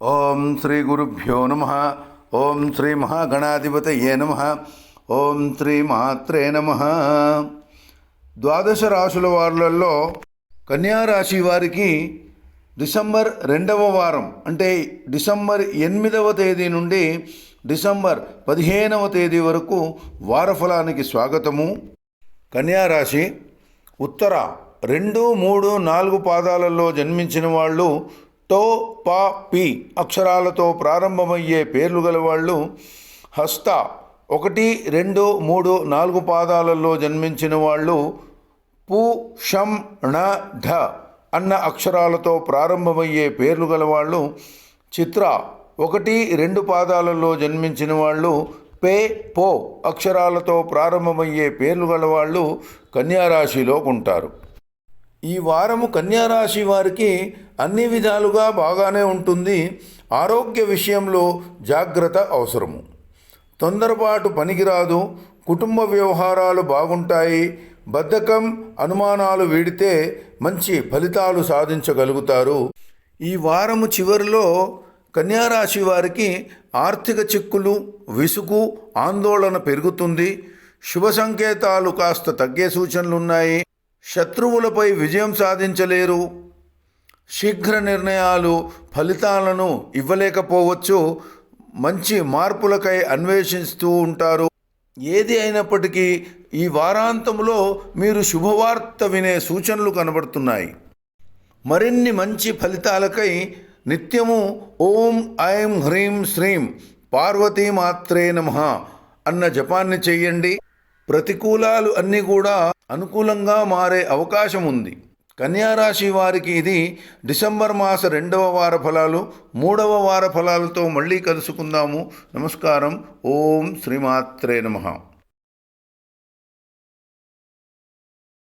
ఓం శ్రీ గురుభ్యో నమ. ఓం శ్రీ మహాగణాధిపతయే నమ. ఓం శ్రీ మాత్రే నమ. ద్వాదశ రాశుల వారులలో కన్యా రాశి వారికి డిసెంబర్ రెండవ వారం అంటే డిసెంబర్ ఎనిమిదవ తేదీ నుండి డిసెంబర్ పదిహేనవ తేదీ వరకు వారఫలానికి స్వాగతము. కన్యారాశి ఉత్తర రెండు మూడు నాలుగు పాదాలలో జన్మించిన వాళ్ళు టో పా పి అక్షరాలతో ప్రారంభమయ్యే పేర్లు గల వాళ్ళు హస్త ఒకటి రెండు మూడు నాలుగు పాదాలలో జన్మించిన వాళ్ళు పు షం ణ ఢ అన్న అక్షరాలతో ప్రారంభమయ్యే పేర్లు గలవాళ్ళు చిత్ర ఒకటి రెండు పాదాలలో జన్మించిన వాళ్ళు పే పో అక్షరాలతో ప్రారంభమయ్యే పేర్లు గలవాళ్ళు కన్యారాశిలో ఉంటారు. ఈ వారము కన్యారాశి వారికి అన్ని విధాలుగా బాగానే ఉంటుంది. ఆరోగ్య విషయంలో జాగ్రత్త అవసరము. తొందరపాటు పనికిరాదు. కుటుంబ వ్యవహారాలు బాగుంటాయి. బద్ధకం అనుమానాలు వీడితే మంచి ఫలితాలు సాధించగలుగుతారు. ఈ వారము చివరిలో కన్యారాశి వారికి ఆర్థిక చిక్కులు విసుగు ఆందోళన పెరుగుతుంది. శుభ సంకేతాలు కాస్త తగ్గే సూచనలు ఉన్నాయి. శత్రువులపై విజయం సాధించలేరు. శీఘ్ర నిర్ణయాలు ఫలితాలను ఇవ్వలేకపోవచ్చు. మంచి మార్పులకై అన్వేషిస్తూ ఉంటారు. ఏది అయినప్పటికీ ఈ వారాంతంలో మీరు శుభవార్త వినే సూచనలు కనబడుతున్నాయి. మరిన్ని మంచి ఫలితాలకై నిత్యము ఓం ఐం హ్రీం శ్రీం పార్వతీ మాత్రే నమ అన్న జపాన్ని చేయండి. ప్రతికూలాలు అన్నీ కూడా అనుకూలంగా మారే అవకాశం ఉంది. కన్యారాశి వారికి ఇది డిసెంబర్ మాస రెండవ వార ఫలాలు మూడవ వార ఫలాలతో మళ్ళీ కలుసుకుందాము. నమస్కారం. ఓం శ్రీమాత్రే నమః.